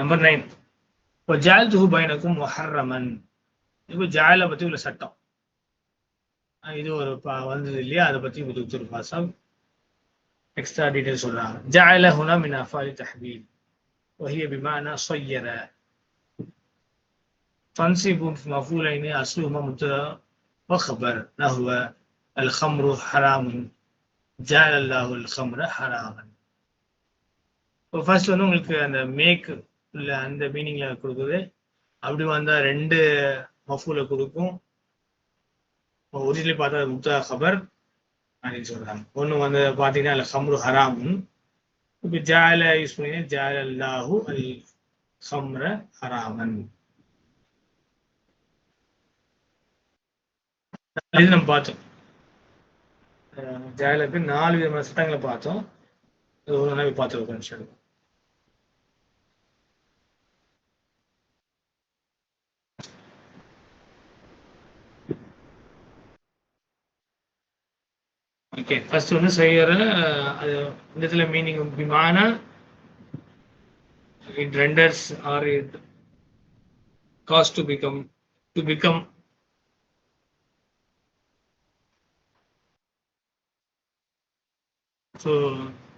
Number nine இப்போ ஜால் துஹு பைனக்கும் மொஹர்ரமன் இப்போ ஜாலை பற்றி உள்ள சட்டம் அஹ் இது ஒரு ப- வந்தது இல்லையா அதை பற்றி ஒரு பாசம் எக்ஸ்ட்ரா டீடைல் சொல்றாங்க ஜால ஹுனா மின் அஃபாலி தஹ்வீல் وهي بمعنى صير تنصب مفعولين أصلهما مبتدأ وخبر نحو الخمر حرام جعل الله الخمر حراما இப்போ ஃபர்ஸ்ட் வந்து உங்களுக்கு அந்த மேக் உள்ள அந்த மீனிங்ல கொடுக்குது. அப்படி வந்தா ரெண்டு மஃபூல கொடுக்கும். ஒரிஜினலி பார்த்தா முத்தா ஹபர் அப்படின்னு சொல்றாங்க. ஒன்று வந்து பார்த்தீங்கன்னா அதில் ஹம்ரு ஹராமுன் இப்போ ஜால யூஸ் பண்ணி ஜால அல்லாஹு அல் ஹம்ர ஹராமன். இது நம்ம பார்த்தோம். அஹ் ஜாலுக்கு நாலு விதமான சட்டங்களை பார்த்தோம். இது ஒரு நாள் பார்த்துருக்கோம் ஓகே ஃபர்ஸ்ட் வந்து செய்யற அது இந்த இடத்துல மீனிங் விமான it renders or it cast to become to become so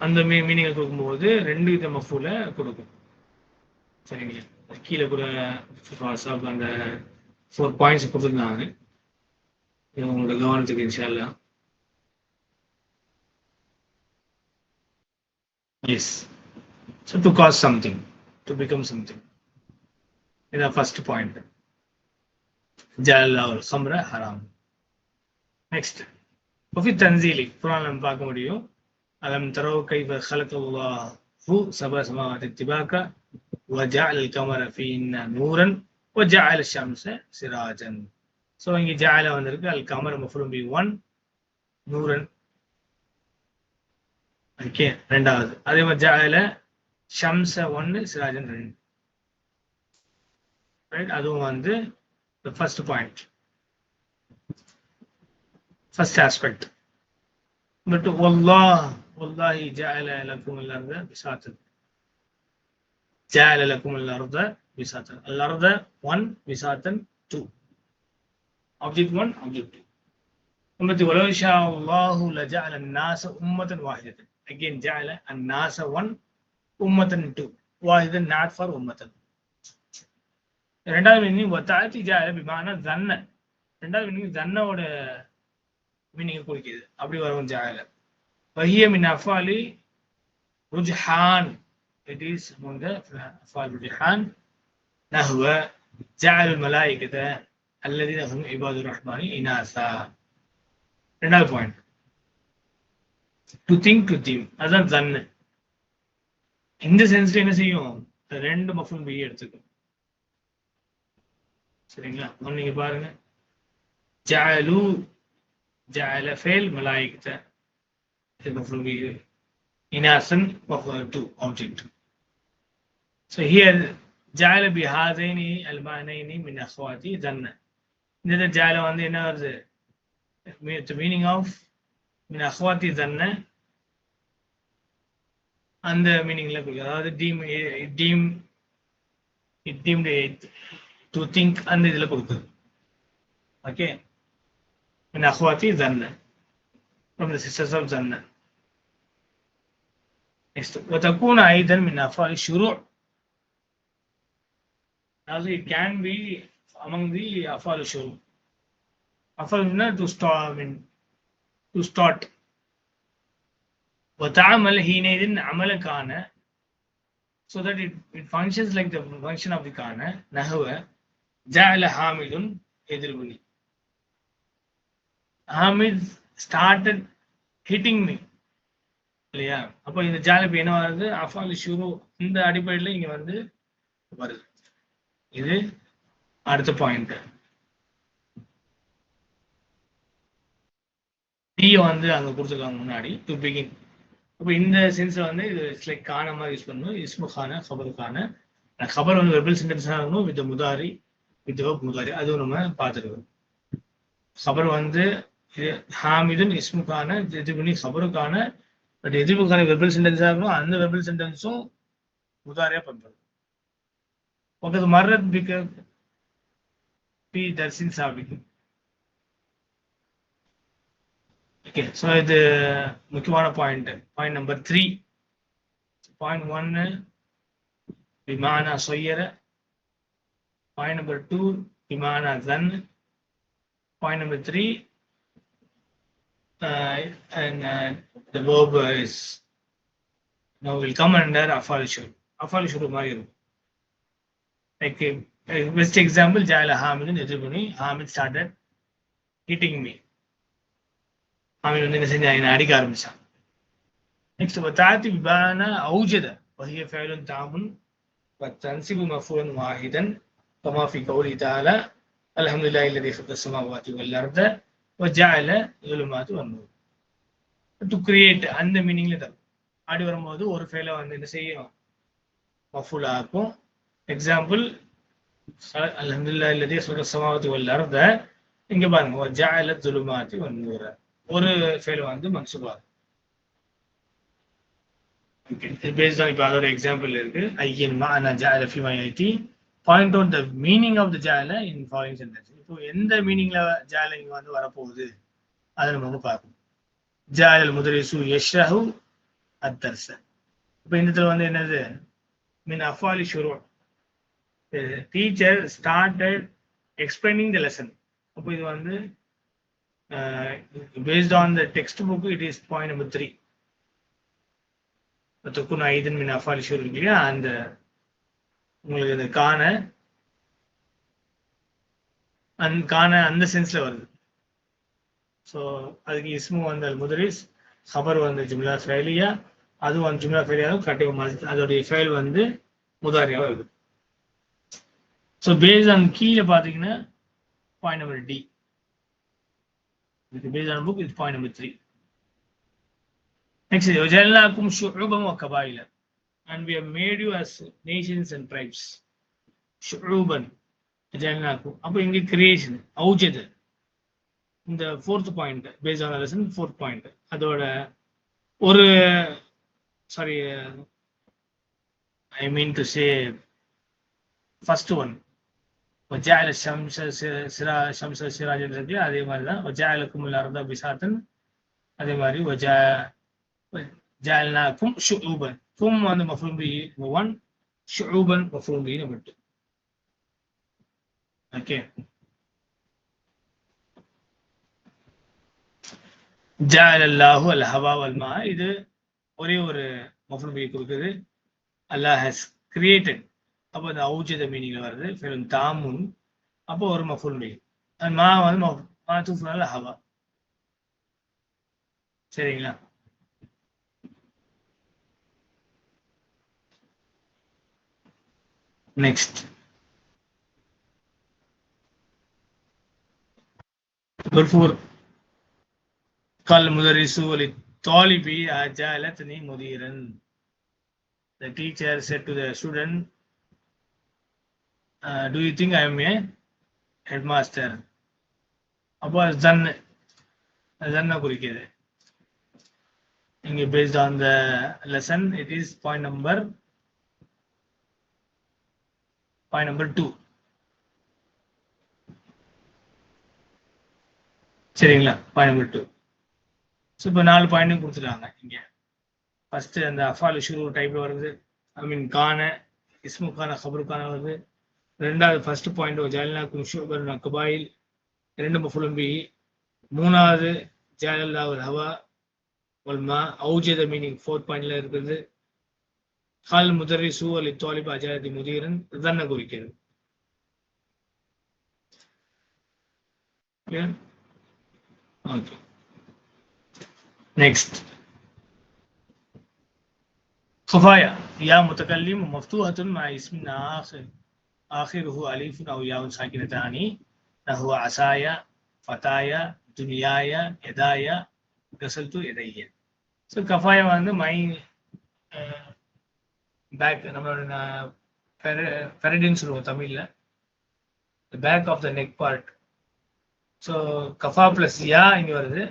அந்த மீ மீனிங்கை கொடுக்கும்போது ரெண்டு வித மஃபூல கொடுக்கும். சரிங்களா? கீழே கூட வாட்ஸ்அப் அந்த ஃபோர் பாயிண்ட்ஸ் கொடுத்துருந்தாங்க. உங்களோட கவனத்துக்கு இன்ஷால்லா Yes. So to cause something, to become something. is the first point. Jalal khamra haram. Next. وفي التنزيل قرآن لم பார்க்க முடியும் ألم تروا كيف خلق الله سبع سماوات اتباكا وجعل القمر فيهن نورا وجعل الشمس سراجا ஸோ இங்கே ஜால வந்திருக்கு அல் கமர் மஃபுலும் பி ஒன் நூரன் ஓகே ரெண்டாவது. அதே மாதிரி ஜாலையில ஷம்ச ஒன்னு சிராஜன் ரெண்டு. அதுவும் வந்து first point first aspect but ஒல்லா ஒல்லாஹி ஜால லக்கும் இல்லாத விசாத்தது ஜால லக்கும் இல்லாத விசாத்தன் அல்லாத ஒன் விசாத்தன் டூ ஆப்ஜெக்ட் ஒன் ஆப்ஜெக்ட் உம்மத்தி உலவிஷா அல்லாஹு லஜா அல நாச உம்மத்தன் வாஹிதன் واحدة again جعل الناس one أمة two واحدة not for أمة ரெண்டாவது மீனிங் ஒத்தாத்தி ஜால பிமான தன்ன ரெண்டாவது மீனிங் தன்னோட மீனிங் குறிக்குது அப்படி வரும் ஜால வஹிய மின் அஃபாலி ருஜ்ஹான் இட் இஸ் among the அஃபால் ருஜ்ஹான் நஹ்வ ஜால் الملائكة الذين هم عباد الرحمن إناثا ரெண்டாவது point to think to think அதுதான் தன்னு இந்த சென்ஸ்ல என்ன செய்யும்? ரெண்டு மஃபுல் பி எடுத்துக்கும். சரிங்களா? ஒன்று நீங்க பாருங்க. ஜாலு ஜால ஃபேல் மலாயிகத்த இது மஃபுல் பி இனாசன் டு ஆப்ஜெக்ட் ஸோ ஹியர் ஜால பி ஹாதைனி அல்மானைனி மின் அஹ்வாதி தன்ன இந்த ஜால வந்து என்ன வருது? மீனிங் ஆஃப் மின் அஹ்வாத்தி தன்ன அந்த மீனிங்ல கொடுக்குது அதாவது deem deem it deem to think அந்த இதுல கொடுக்குது ஓகே மின் அஹ்வாத்தி தன்ன from the sisters of Jannah. Next, وتكون أيضا من أفعال الشروع. Also, it can be among the أفعال الشروع. أفعال to start, I mean, to start. وتعمل حينئذ عمل كان so that it, it functions like the function of the kana نحو جعل حامد يضربني Hamid started hitting me இல்லையா அப்போ இந்த ஜாலிபி என்ன வருது அஃபால் ஷுரு இந்த அடிப்படையில் இங்க வந்து வருது இது அடுத்த பாயிண்ட் டீயை வந்து அங்கே கொடுத்துருக்காங்க முன்னாடி டு பிகின் அப்போ இந்த சென்ஸில் வந்து இது இட்ஸ் லைக் மாதிரி யூஸ் பண்ணணும். இஸ்மு கான கபர் கான ஹபர் வந்து வெர்பல் சென்டென்ஸாக இருக்கணும் வித் முதாரி வித் ஹப் முதாரி அதுவும் நம்ம பார்த்துருக்கோம். கபர் வந்து ஹாமிதுன் இஸ்முக்கான எதிர்வினி ஹபருக்கான பட் எதிர்வுக்கான வெர்பல் சென்டென்ஸாக இருக்கணும் அந்த வெர்பல் சென்டென்ஸும் முதாரியாக பண்ணுறது பக்கத்து மர்ரத் பிக்க பி தர்சின் சாபிக்கும் ஓகே ஸோ இது முக்கியமான point point number three point ஒன்னு விமான சொய்யர பாயிண்ட் நம்பர் டூ விமான தன். Point number three and uh, the verb is now will come under afal shuru. Afal shuru மாதிரி இருக்கும். Like uh, best example ஜால Hamid எதிர்புனி Hamid started hitting me. அவன் வந்து என்ன செஞ்சான்? என்னை அடிக்க ஆரம்பிச்சான். நெக்ஸ்ட் வத்தாத்தி விபான ஔஜத வகிய ஃபைலுன் தாமுன் வத்தன்சிபு மஃபூன் வாஹிதன் பமாஃபி கௌலி தால அலஹம்துல்லா இல்லதி ஃபத்தசுமா வாத்தி வல்லர்த வஜால யுலுமாத்து வந்தது டு கிரியேட் அந்த மீனிங்ல தரும். ஆடி வரும்போது ஒரு ஃபைலை வந்து என்ன செய்யும்? மஃபூல் இருக்கும் எக்ஸாம்பிள் அலஹம்துல்லா இல்லதி ஃபத்தசுமாவத்தி வல்லர்த இங்க பாருங்க வஜால துலுமாத்தி வந்தூரை ஒரு ஃபெயில் வந்து மன்சூபாது பேஸ்ட் ஆன் இப்போ அதோட எக்ஸாம்பிள் இருக்கு. ஐயன் மானா ஜாயில ஃபி ID point out the meaning of the ஜாயில in following sentence இப்போ எந்த மீனிங்ல ஜாயில இங்க வந்து வரப்போகுது? அதை நம்ம வந்து பார்க்கணும். ஜாயல் முதலிசு யஷ்ரஹு அத்தர்ச. இப்போ இந்த இடத்துல வந்து என்னது? மீன் அஃபாலி ஷுரோ. Teacher started explaining the lesson அப்போ இது வந்து Uh, based on the text book it is point three. Three துக்குன் ஐதன் மீன் அஃபாலி இருக்கு இல்லையா? அந்த உங்களுக்கு அந்த காண அந் காண அந்த சென்ஸ்ல வருது. ஸோ அதுக்கு இஸ்மு வந்து முதலிஸ் ஹபர் வந்து ஜும்லா ஃபைலியா அதுவும் வந்து ஜும்லா ஃபைலியாவும் கரெக்டாக அதோடைய ஃபைல் வந்து முதாரியாவும் இருக்குது ஸோ பேஸ் ஆன் கீழே பார்த்தீங்கன்னா பாயிண்ட் நம்பர் டி இதுக்கு பேஸ் ஆன் புக் இது பாயிண்ட் நம்பர் த்ரீ நெக்ஸ்ட் ஜெல்லாக்கும் ஷுபம் கபாயில and we made you as nations and tribes Shubman ஜெல்லாக்கும் அப்போ இங்கே கிரியேஷன் அவுஜது இந்த fourth point base on lesson fourth point அதோட ஒரு sorry I mean to say first one ஒஜாயில ஷம்ச சிரா ஷம்ச சிராஜன் இருக்கு அதே மாதிரி தான். ஒஜாயிலுக்கும் குமுல் பிசாத்தன் அதே மாதிரி வஜா ஜாயில்னாக்கும் ஷுபன் கும் வந்து மஃபூம் பி ஒன் ஷுபன் மஃபூம் பி ஓகே ஜால் அல்லாஹு அல் ஹவா வல்மா இது ஒரே ஒரு மஃபுல் பி கொடுக்குது அல்லாஹ் ஹஸ் கிரியேட்டட் அப்போ அந்த ஔஜத மீனிங்ல வருது ஃபிலும் தாமுன் அப்போ ஒரு மஃபுல் பி மா வந்து மா தூஃபுல் ஹவா சரிங்களா next number four قال المدرس للطالب أجالتني مديرا The teacher said to the student, uh, do you think I am a headmaster? அப்போ ஜன் ஜன்னை குறிக்கிறது. இங்கே based on the lesson it is point number point number two சரிங்களா? பாயிண்ட் நம்பர் டூ ஸோ இப்போ நாலு பாயிண்ட்டும் கொடுத்துட்டாங்க இங்கே. ஃபஸ்ட்டு அந்த அஃபால் ஷுரு டைப்ல வருது. ஐ மீன் கான இஸ்முக்கான ஹபருக்கான வருது. ரெண்டாவது ஃபர்ஸ்ட் பாயிண்ட் ஜாலினாக்கும் ஷூபர் கபாயில் ரெண்டு மஃபுலம்பி மூணாவது ஜாலல்லா ஹவா வல்மா அவுஜத மீனிங் ஃபோர்த் பாயிண்ட்ல இருக்குது ஹால் முதரி சூ அலி தோலிபா அஜாதி முதீரன் தன்னை குறிக்கிறது ஓகே نيكست خفايا يا متكلم مفتوحة مع اسم آخر ஆஹிருஹு அலிஃபுன் அவுயாவுன் சாக்கினதானி நஹு அசாய ஃபதாய துனியாய எதாய கசல் து எதைய ஸோ கஃபாயா வந்து மை பேக் நம்மளோட பெரடின்னு சொல்லுவோம் தமிழில் back of the neck part so கஃபா plus யா இங்கே வருது.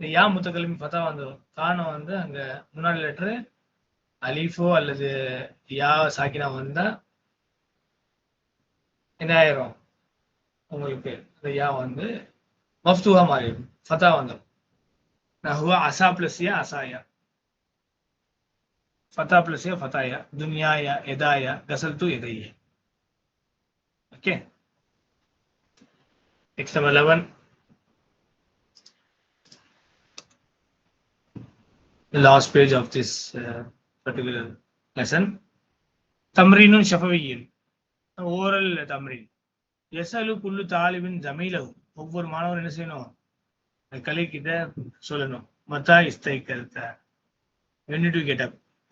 இந்த யா முத்தக்கல்வி ஃபத்தா வந்துடும் கானம் வந்து அங்கே முன்னாடி லெட்ரு அலீஃபோ அல்லது யா சாக்கினா வந்தால் என்ன ஆயிரும் உங்களுக்கு இந்த யா வந்து மஃப்தூஹா மாறிடும். ஃபதா வந்துடும் நஹுவ அசா பிளஸ் யா அசாயா ஃபதா பிளஸ் யா ஃபதாயா துன்யாயா எதாயா கசல் து எதையா okay. Next number 11. The last page of this uh, particular lesson. தம்ரீனும் ஷஃபவியின் ஓரல் தமிழில் எஸ்அலு புல்லு தாலிபின் ஜமீலவு. ஒவ்வொரு மாணவர் என்ன செய்யணும்? கலைக்கிட்ட சொல்லணும். மத்தா இஸ்தை கருத்த. வென் did you get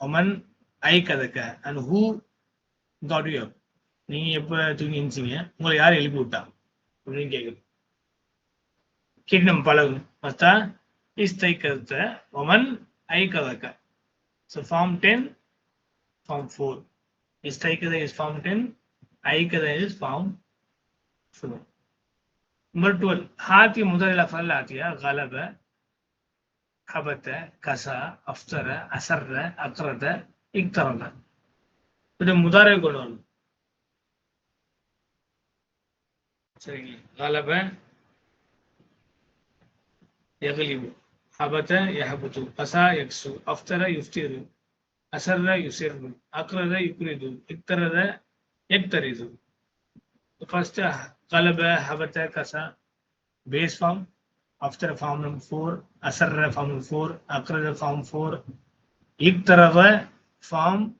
ஒமன் ஐ கதக்க. And who got you? அப் நீங்க எப்ப தூங்கி இருந்துச்சிங்க உங்களை யார் எழுப்பி விட்டா? அப்படின்னு கேட்குது கேட்டு நம்ம பழகும் மத்தா இஸ்தை கருத்த. ஒமன் ஐ கதக்க. So form ten form four இஸ்தைக்கதை is form ten Aikada is found flow. Number 12. Hati mudari lafal atiya galaba habata kasa aftara asarra akrada iktarada. இது முதாரை கொண்டு வரணும் சரிங்களா கலப எகலிவு ஹபத யஹபுது பசா எக்ஸு அஃப்தர யுஃப்திரு அசர்ர யுசிர்ரு அக்ரத யுக்ரிது இக்தரத Check the reason. The first, Qalaba, Habata, Kasa, base form. After form number 4, Asarra form number 4, Akraja form 4, Iktarava form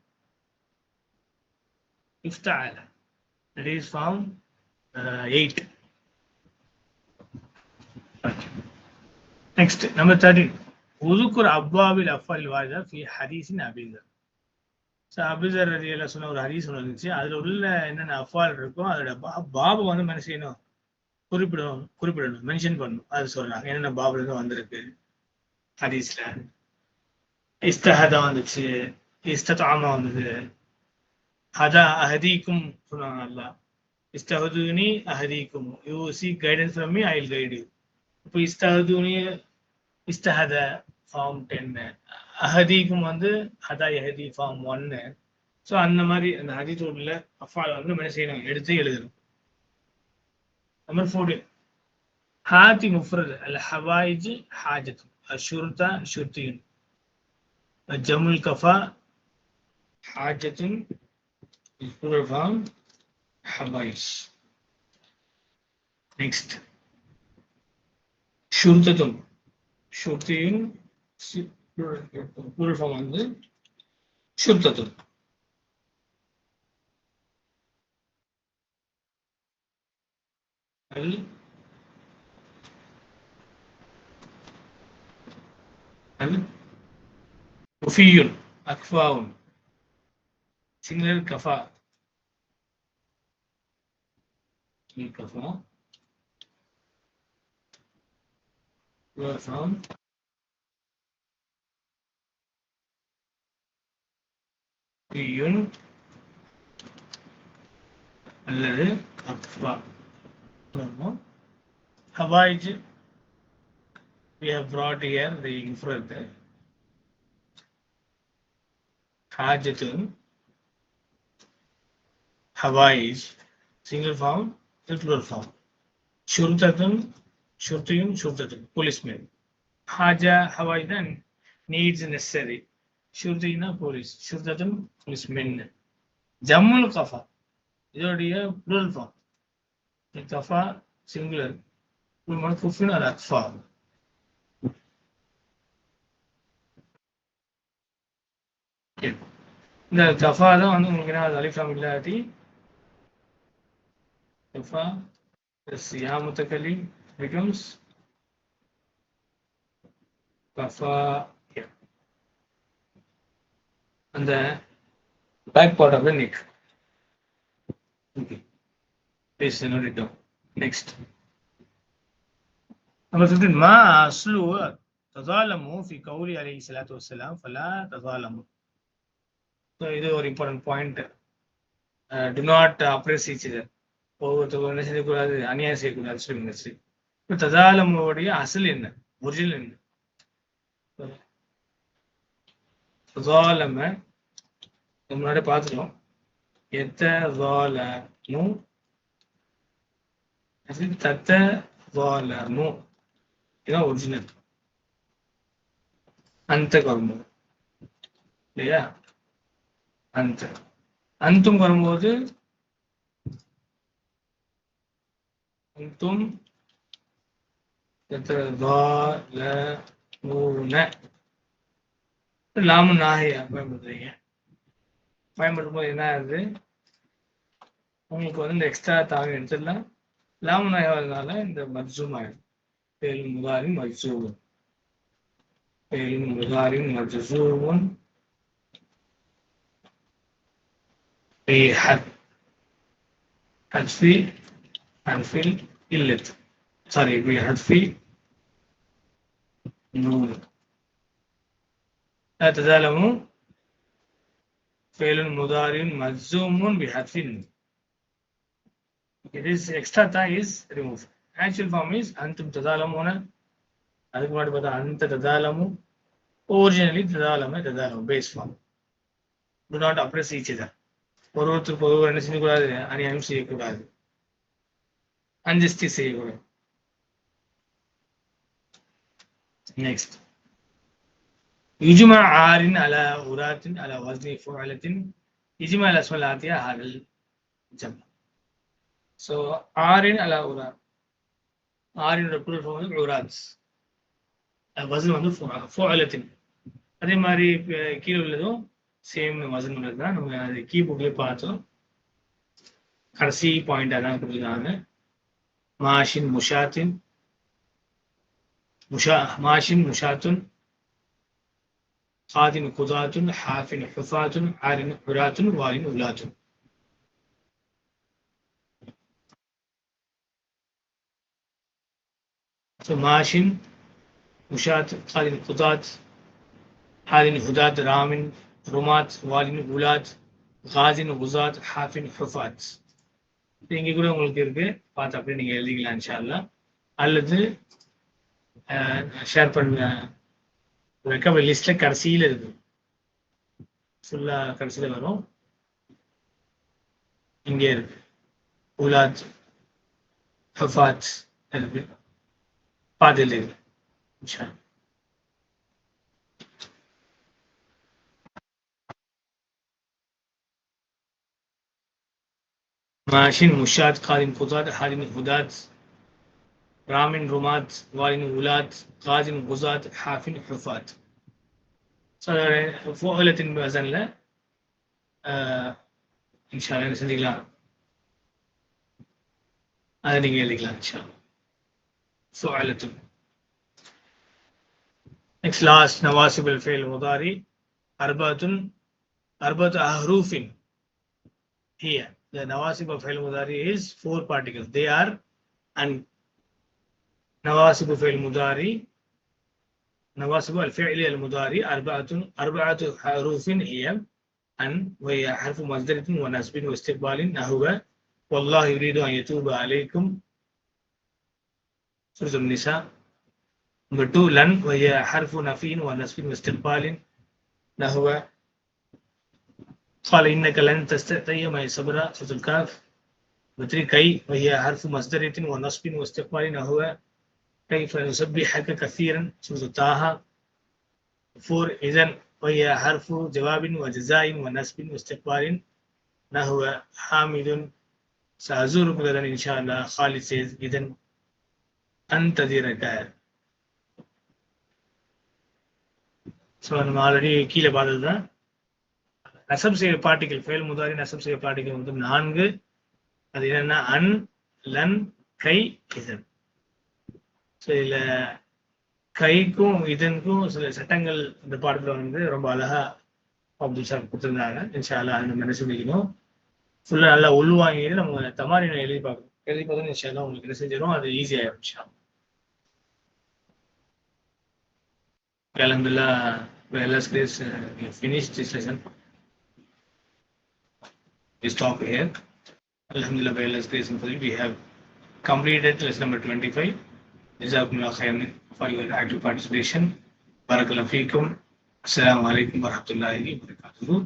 Ifta'ala. That is form uh, 8. Next, number 13. உதுக்குர் அவ்வாவில் அஃபால் வாஜா ஃபி ஹதீஸின் அபிந்தர் ஸோ அபிதர் ரதியில் சொன்ன ஒரு ஹதீஸ் ஒன்று இருந்துச்சு. அதில் உள்ள என்னென்ன அஃபால் இருக்கோ அதோட பா பாபு வந்து என்ன செய்யணும்? குறிப்பிடணும் குறிப்பிடணும் மென்ஷன் பண்ணணும். அது சொல்றாங்க. என்னென்ன பாபுல இருந்து வந்திருக்கு? ஹரிஸ்ல இஸ்தஹதா வந்துச்சு. இஸ்தாமா வந்தது. ஹதா அஹதீக்கும் சொன்னாங்க அல்லா இஸ்தஹதுனி அஹதீக்கும். You see guidance from me I will guide you இப்போ இஸ்தஹதுனி இஸ்தஹத ஃபார்ம் டென்னு அஹதீக்கும் வந்து ஹதாய் எஹதி ஃபார்ம் ஒன்னு. ஸோ அந்த மாதிரி அந்த ஹதீத் அஃபால் வந்து நம்ம என்ன செய்யணும்? எடுத்து எழுதணும். நம்பர் ஃபோர்டீன் ஹாத்தி முஃப்ரத் அல் ஹவாயிஜ் ஹாஜத். அஷுர்தா ஷுர்தியுன். ஜமுல் கஃபா ஹாஜத்துன். ஃபார்ம் ஹவாயிஜ் நெக்ஸ்ட் ஷுர்தத்துன் ஷுர்தியுன் 물을 섞었는데 시험따듯 L وفيون أكفاون سنجل الكفاء الكفاء وفاون form kufiyun அல்லது அக்ஃபா Hawaii, we have brought here the infrared Hajatun, Hawaii, single form, plural form. Shurtatun, Shurtayun, Shurtatun, policeman. Haja, Hawaii, then needs necessary. Shurtayuna, police. Policemen ஜம்முல் கஃபா இதோடைய புரல் ஃபார்ம் கஃபா சிங்குலர் குஃபின் அது அக்ஃபா இந்த கஃபா தான் வந்து உங்களுக்கு என்ன அலிஃபாம் இல்லாட்டி கஃபா யா முத்தக்கலி பிகம்ஸ் கஃபா and the back part of the neck. Okay. Please note it down. Next. Number 15. Ma aslu tazalamu fi qawli alayhi salatu wassalam fala tazalamu. So, இது ஒரு important point to not oppress each other ஒவ்வொருத்தருக்கும் என்ன செய்யக்கூடாது அநியாயம் செய்யக்கூடாது சொல்லுங்க இப்போ ததாலமுடைய அசல் என்ன ஒரிஜினல் என்ன ததாலம முன்னாடி பார்த்துட்டோம். எத்த தாலமும் தத்த இதான் ஒரிஜினல் அந்த வரும்போது இல்லையா? அந்த அந்தும் வரும்போது அந்தும் தத்தவாலமூன லாமு நாகையா பயன்படுத்துறீங்க பயன்படுத்தும் போது என்ன ஆகுது உங்களுக்கு வந்து இந்த எக்ஸ்ட்ரா தாங்க எடுத்துடலாம் லாமு நாயா வரதுனால இந்த மர்ஜூம் ஆயிடும் பேலும் முகாரின் மர்ஜூம் பேலும் முகாரின் மர்ஜூம் بحذف حذف حذف الإلة sorry بحذف نون لا تزالموا فعل مضارع مجزوم بحذف النون It is extra tha is removed. Actual form is antum tadalamuna. அதுக்கு முன்னாடி பார்த்தா அந்த ததாலமும் originally ததாலம ததாலம் base form to not oppress each other ஒரு ஒருத்தருக்கு ஒருவர் என்ன செய்யக்கூடாது அநியாயம் செய்யக்கூடாது அஞ்சஸ்தி செய்யக்கூடாது நெக்ஸ்ட் இஜுமா ஆரின் அல உராத்தின் அல வஸ்னி ஃபுஅலத்தின் இஜுமா அல சொல்லாத்திய ஹாதல் ஜம் ஸோ ஆரின் அல உரா ஆரினோட புரல் ஃபார்ம் வந்து உராத் வசன் வந்து ஃபுஅலத்தின் அதே மாதிரி கீழே உள்ளதும் சேம் வசன் உள்ளது தான் நம்ம அது கீ புக்லேயே பார்த்தோம். கடைசி பாயிண்டாக தான் கொடுத்துருக்காங்க மாஷின் முஷாத்தின் முஷா மாஷின் முஷாத்துன் காதின் குதாத்துன் ஹாஃபின் ஹுஃபாத்துன் ஆரின் ஹுராத்துன் வாலின் உலாத்துன் So மாஷின் முஷாத் காதின் குதாத் ஹாதின் ஹுதாத் ராமின் ருமாத் வாலின் உலாத் காசின் குசாத் ஹாஃபின் ஹுஃபாத் இங்கே கூட உங்களுக்கு இருக்கு பார்த்து அப்படியே நீங்கள் எழுதிக்கலாம் இன்ஷால்லா அல்லது ஷேர் பண்ண வைக்க லிஸ்ட்ல கடைசியில் இருக்கு ஃபுல்லா கடைசியில் வரும் இங்கே இருக்கு உலாத் ஹஃபாத் இருக்கு பாதில் இருக்கு இன்ஷா ماشين مشات قادم قضاة حادم هدات رامن رمات والن ولات غازن غزات حافن حفات فؤلة بأذن له إن شاء الله செஞ்சுக்கலாம் அதை நீங்க எழுதிக்கலாம் இன்ஷா فؤلة next last نواسب الفعل المضارع أربعة أربعة أحرف هي the nawasib of fi'l mudari is four particles. They are نواسب في المداري نواسب الفعل المداري أربعة أربعة حروف هي أن وهي حرف مصدر ونسب واستقبال نحو والله يريد أن يتوب عليكم. سورة النساء. نمبر 2 لن وهي حرف نفي ونسب واستقبال نحو قال إنك لن تستطيع ما صبرا سورة الكاف نمبر 3 كي وهي حرف مصدر ونسب واستقبال نحو كيف نسبحك كثيرا سورة طه فور إذن وهي حرف جواب وجزاء ونصب واستقبال نحو حامد سأزورك غدا إن شاء الله خالد says إذن أنتظرك so நம்ம ஆல்ரெடி கீழே பார்த்தது தான் நசம் செய்ய பார்ட்டிகள் ஃபெயில் முதாரி நசம் செய்ய பார்ட்டிகள் வந்து நான்கு அது என்னன்னா அன் லன் கை இதன் சில கைக்கும் இதனுக்கும் சில சட்டங்கள் இந்த பாடத்துல வந்து ரொம்ப அழகா அப்துல் கொடுத்துருந்தாங்க. இன்ஷால்லா அது நம்ம என்ன செஞ்சுக்கணும்? ஃபுல்லா நல்லா உள்வாங்கிட்டு நம்ம தமாரினை எழுதி பார்க்கணும். எழுதி பார்த்தோம் இன்ஷால்லா உங்களுக்கு என்ன செஞ்சிடும் அது ஈஸியாயிரும் இன்ஷா Alhamdulillah, by Allah's finish uh, we we stop here. Alhamdulillah, by Allah's grace and we have completed lesson number 25. ஜிசாக்குல்லா ஹயமின் ஃபார் யுவர் ஆக்டிவ் பார்ட்டிசிபேஷன் பரகலா ஃபீக்கும் அஸ்லாம் வலைக்கம் வரமத்துல்லாஹி வரகாத்து